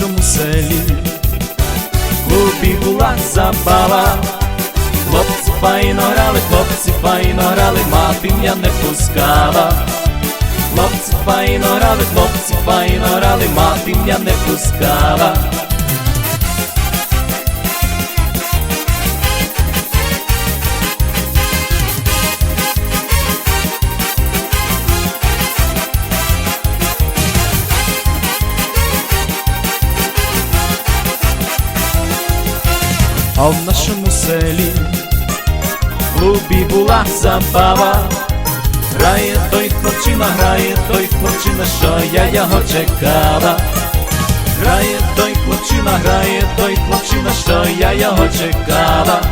нашому селі в клубі була забава. Хлопці файно грали, хлопці файно грали, мати я не пускала. Хлопці файно грали, хлопці файно грали, мати я не пускала. А в нашому селі в клубі була забава. Грає той хлопчина, грає той хлопчина, що я його чекала. Грає той хлопчина, грає той хлопчина, що я його чекала.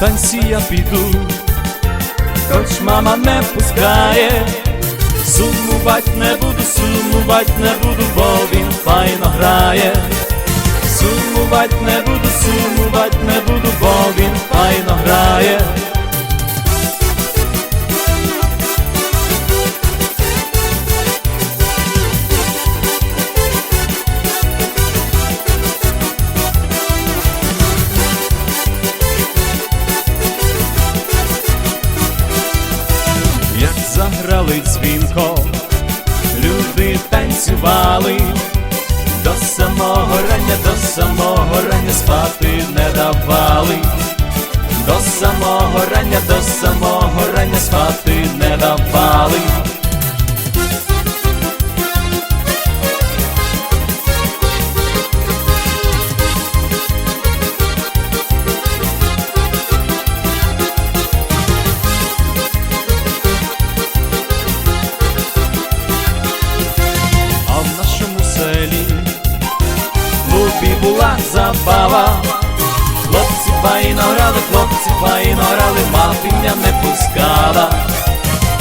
Танці я піду, хоч мама не пускає, сумувать не буду, сумувать не буду, бо він файно грає. Сумувать не буду, сумувать не буду, бо він файно грає. Заграли дзвінко, люди танцювали, до самого рання, до самого рання спати не давали, до самого рання, до самого рання спати не давали. Клубі була забава. Хлопці файно грали, хлопці файно грали, мати мене не пускала.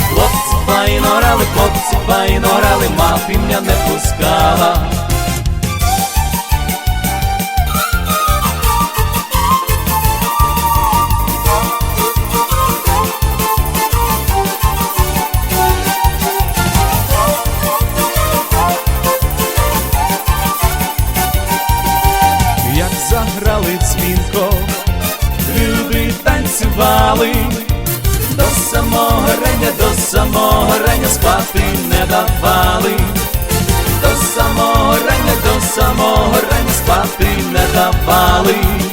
Хлопці файно грали, хлопці файно грали, мати мене не пускала. Як заграли дзвінко, люди танцювали, до самого рання, до самого рання спати не давали, до самого рання, до самого рання спати не давали.